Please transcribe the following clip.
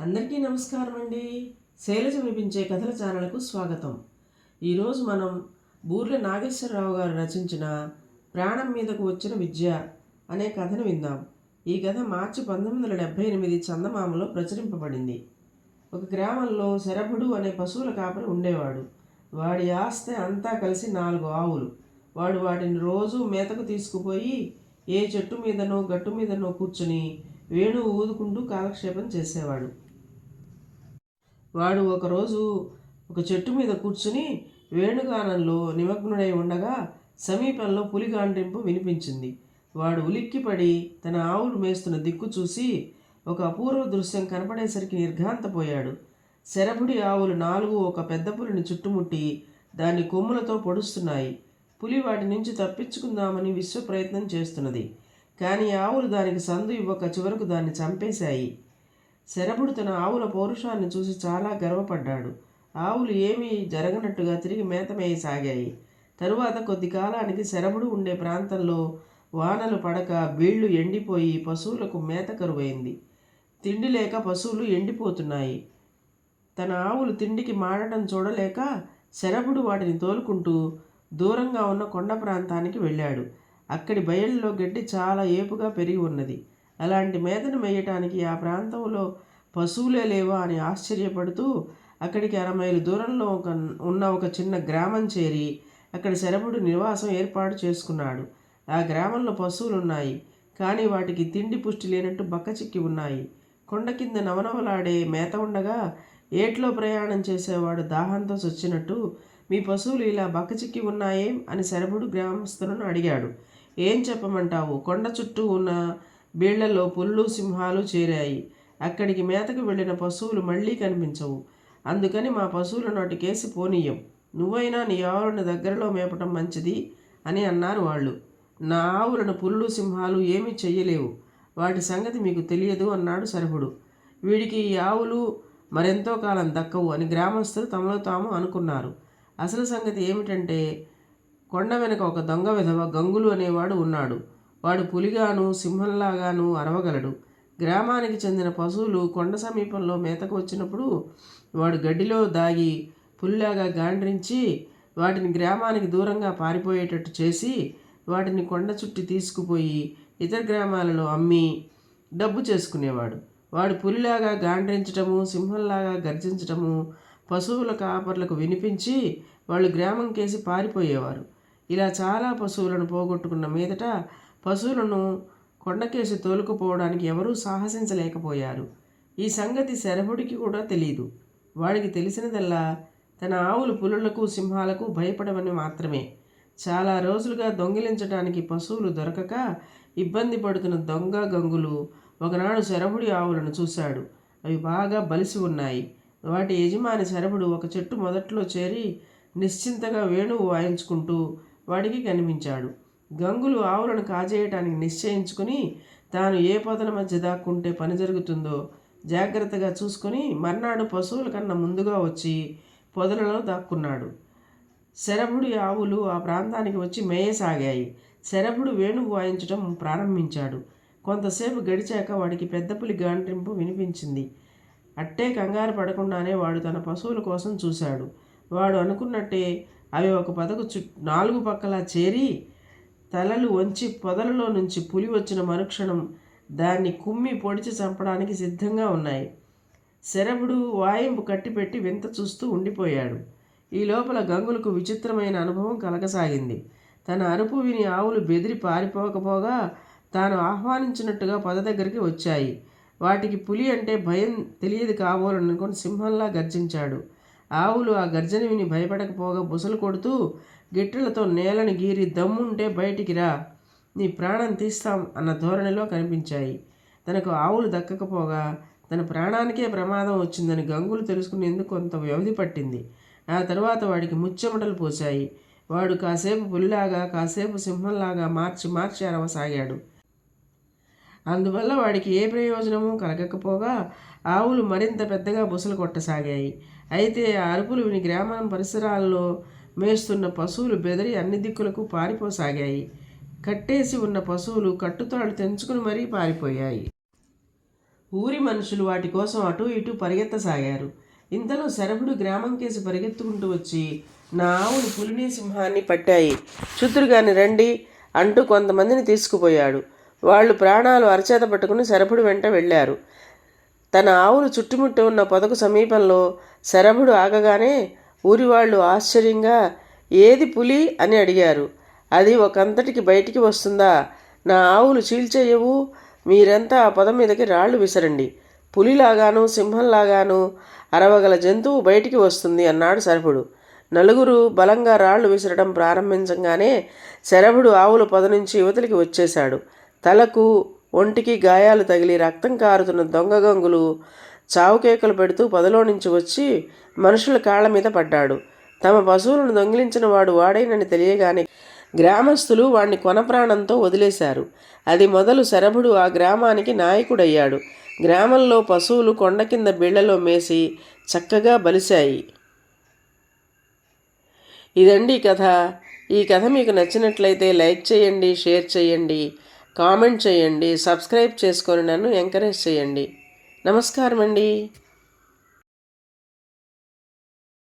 అందరికీ నమస్కారం అండి. శైలజ వినిపించే కథల ఛానల్కు స్వాగతం. ఈరోజు మనం బూర్ల నాగేశ్వరరావు గారు రచించిన ప్రాణం మీదకు వచ్చిన విద్య అనే కథను విందాం. ఈ కథ మార్చి పంతొమ్మిది వందల డెబ్భై ఎనిమిది చందమామలో ప్రచురింపబడింది. ఒక గ్రామంలో శరభుడు అనే పశువుల కాపరి ఉండేవాడు. వాడి ఆస్తి అంతా కలిసి నాలుగు ఆవులు. వాడు వాటిని రోజు మేతకు తీసుకుపోయి ఏ చెట్టు మీదనో గట్టు మీదనో కూర్చుని వేణువు ఊదుకుంటూ కాలక్షేపం చేసేవాడు. వాడు ఒకరోజు ఒక చెట్టు మీద కూర్చుని వేణుగానంలో నిమగ్నుడై ఉండగా సమీపంలో పులి వినిపించింది. వాడు ఉలిక్కిపడి తన ఆవులు మేస్తున్న దిక్కు చూసి ఒక అపూర్వ దృశ్యం కనపడేసరికి నిర్ఘాంతపోయాడు. శరభుడి ఆవులు నాలుగు ఒక పెద్ద పులిని చుట్టుముట్టి దాన్ని కొమ్ములతో పొడుస్తున్నాయి. పులి వాటి నుంచి తప్పించుకుందామని విశ్వ ప్రయత్నం చేస్తున్నది. కానీ ఆవులు దానికి సందు ఇవ్వక చివరకు దాన్ని చంపేశాయి. శరభుడు తన ఆవుల పౌరుషాన్ని చూసి చాలా గర్వపడ్డాడు. ఆవులు ఏమీ జరగనట్టుగా తిరిగి మేతమేయసాగాయి తరువాత కొద్ది కాలానికి శరభుడు ఉండే ప్రాంతంలో వానలు పడక బీళ్ళు ఎండిపోయి పశువులకు మేత కరువైంది. తిండి లేక పశువులు ఎండిపోతున్నాయి. తన ఆవులు తిండికి మాడటం చూడలేక శరభుడు వాటిని తోలుకుంటూ దూరంగా ఉన్న కొండ ప్రాంతానికి వెళ్ళాడు. అక్కడి బయళ్ళలో గడ్డి చాలా ఏపుగా పెరిగి ఉన్నది. అలాంటి మేతను మేయటానికి ఆ ప్రాంతంలో పశువులే లేవా అని ఆశ్చర్యపడుతూ అక్కడికి అరమైలు దూరంలో ఒక ఉన్న ఒక చిన్న గ్రామం చేరి అక్కడ శరభుడు నివాసం ఏర్పాటు చేసుకున్నాడు. ఆ గ్రామంలో పశువులు ఉన్నాయి కానీ వాటికి తిండి పుష్టి లేనట్టు బక్కచిక్కి ఉన్నాయి. కొండ కింద నవనవలాడే మేత ఉండగా ఏట్లో ప్రయాణం చేసేవాడు దాహంతో చచ్చినట్టు మీ పశువులు ఇలా బక్కచిక్కి ఉన్నాయేం? అని శరభుడు గ్రామస్తులను అడిగాడు. ఏం చెప్పమంటావు? కొండ చుట్టూ ఉన్న బీళ్ళలో పుల్లు సింహాలు చేరాయి. అక్కడికి మేతకు వెళ్ళిన పశువులు మళ్ళీ కనిపించవు. అందుకని మా పశువుల నోటికేసి పోనీయం. నువ్వైనా నీ ఆవులను దగ్గరలో మేపటం మంచిది అని అన్నారు వాళ్ళు. నా ఆవులను పుల్లు సింహాలు ఏమీ చెయ్యలేవు. వాటి సంగతి మీకు తెలియదు అన్నాడు సరహుడు. వీడికి ఈ ఆవులు మరెంతో కాలం దక్కవు అని గ్రామస్తులు తమలో తాము అనుకున్నారు. అసలు సంగతి ఏమిటంటే కొండ వెనుక ఒక దొంగ విధవ గంగులు అనేవాడు ఉన్నాడు. వాడు పులిగాను సింహంలాగాను అరవగలడు. గ్రామానికి చెందిన పశువులు కొండ సమీపంలో మేతకు వచ్చినప్పుడు వాడు గడ్డిలో దాగి పులిలాగా గాండ్రించి వాటిని గ్రామానికి దూరంగా పారిపోయేటట్టు చేసి వాటిని కొండ చుట్టి తీసుకుపోయి ఇతర గ్రామాలలో అమ్మి డబ్బు చేసుకునేవాడు. వాడు పులిలాగా గాండ్రించటము సింహంలాగా గర్జించటము పశువుల కాపర్లకు వినిపించి వాళ్ళు గ్రామం కేసి పారిపోయేవారు. ఇలా చాలా పశువులను పోగొట్టుకున్న మీదట పశువులను కొండకేసి తోలుకుపోవడానికి ఎవరూ సాహసించలేకపోయారు. ఈ సంగతి శరభుడికి కూడా తెలియదు వాడికి తెలిసినదల్లా తన ఆవులు పులులకు సింహాలకు భయపడవని మాత్రమే. చాలా రోజులుగా దొంగిలించడానికి పశువులు దొరకక ఇబ్బంది పడుతున్న దొంగ గంగులు ఒకనాడు శరభుడి ఆవులను చూశాడు. అవి బాగా బలిసి ఉన్నాయి. వాటి యజమాని శరభుడు ఒక చెట్టు మొదట్లో చేరి నిశ్చింతగా వేణువు వాయించుకుంటూ వాడికి కనిపించాడు. గంగులు ఆవులను కాజేయటానికి నిశ్చయించుకుని తాను ఏ పొదల మధ్య దాక్కుంటే పని జరుగుతుందో జాగ్రత్తగా చూసుకొని మర్నాడు పశువుల కన్నా ముందుగా వచ్చి పొదలలో దాక్కున్నాడు. శరభుడి ఆవులు ఆ ప్రాంతానికి వచ్చి మేయసాగాయి. శరభుడు వేణువు వాయించడం ప్రారంభించాడు. కొంతసేపు గడిచాక వాడికి పెద్ద పులి గాండ్రింపు వినిపించింది. అట్టే కంగారు పడకుండానే వాడు తన పశువుల కోసం చూశాడు. వాడు అనుకున్నట్టే అవి ఒక పదకు చు నాలుగు పక్కలా చేరి తలలు వంచి పొదలలో నుంచి పులి వచ్చిన మరుక్షణం దాన్ని కుమ్మి పొడిచి చంపడానికి సిద్ధంగా ఉన్నాయి. శరభుడు వాయింపు కట్టిపెట్టి వింత చూస్తూ ఉండిపోయాడు. ఈ లోపల గంగులకు విచిత్రమైన అనుభవం కలగసాగింది. తన అరుపు విని ఆవులు బెదిరి పారిపోకపోగా తాను ఆహ్వానించినట్టుగా పొద దగ్గరికి వచ్చాయి. వాటికి పులి అంటే భయం తెలియదు కాబోలనుకొని సింహంలా గర్జించాడు. ఆవులు ఆ గర్జన విని భయపడకపోగా బుసలు కొడుతూ గిట్టెలతో నేలను గీరి దమ్ముంటే బయటికి రా. నీ ప్రాణం తీస్తాం అన్న ధోరణిలో కనిపించాయి. తనకు ఆవులు దక్కకపోగా తన ప్రాణానికే ప్రమాదం వచ్చిందని గంగులు తెలుసుకునేందుకు కొంత వ్యవధి పట్టింది. ఆ తర్వాత వాడికి ముచ్చెమటలు పోశాయి. వాడు కాసేపు పులిలాగా కాసేపు సింహంలాగా మార్చి మార్చి అరవసాగాడు. అందువల్ల వాడికి ఏ ప్రయోజనము కలగకపోగా ఆవులు మరింత పెద్దగా బుసలు కొట్టసాగాయి. అయితే ఆ అరుపులు విని గ్రామం పరిసరాల్లో మేస్తున్న పశువులు బెదిరి అన్ని దిక్కులకు పారిపోసాగాయి. కట్టేసి ఉన్న పశువులు కట్టుతాడు తెంచుకుని మరీ పారిపోయాయి. ఊరి మనుషులు వాటి కోసం అటు ఇటు పరిగెత్తసాగారు. ఇంతలో శరభుడు గ్రామం కేసి పరిగెత్తుకుంటూ వచ్చి నా ఆవులు పులిని సింహాన్ని పట్టాయి. చుత్తురుగాని రండి అంటూ కొంతమందిని తీసుకుపోయాడు. వాళ్ళు ప్రాణాలు అరచేత పట్టుకుని శరభుడు వెంట వెళ్ళారు. తన ఆవులు చుట్టుముట్టి ఉన్న పొదకు సమీపంలో శరభుడు ఆగగానే ఊరివాళ్ళు ఆశ్చర్యంగా ఏది పులి? అని అడిగారు. అది ఒకంతటికి బయటికి వస్తుందా? నా ఆవులు చీల్చేయవు. మీరంతా ఆ పొద మీదకి రాళ్ళు విసరండి. పులిలాగాను సింహంలాగాను అరవగల జంతువు బయటికి వస్తుంది అన్నాడు శరభుడు. నలుగురు బలంగా రాళ్ళు విసరడం ప్రారంభించగానే శరభుడు ఆవుల పొద నుంచి యువతలికి వచ్చేశాడు. తలకు ఒంటికి గాయాలు తగిలి రక్తం కారుతున్న దొంగ గంగులు చావుకేకలు పెడుతూ పొదలో నుంచి వచ్చి మనుషుల కాళ్ళ మీద పడ్డాడు. తమ పశువులను దొంగిలించిన వాడు వాడేనని తెలియగానే గ్రామస్తులు వాణ్ణి కొన ప్రాణంతో వదిలేశారు. అది మొదలు శరభుడు ఆ గ్రామానికి నాయకుడయ్యాడు. గ్రామంలో పశువులు కొండ కింద బీళ్ళలో మేసి చక్కగా బలిశాయి. ఇదండి కథ. ఈ కథ మీకు నచ్చినట్లయితే లైక్ చేయండి షేర్ చేయండి. కామెంట్ చేయండి సబ్స్క్రైబ్ చేసుకొని నన్ను ఎంకరేజ్ చేయండి. నమస్కారం అండి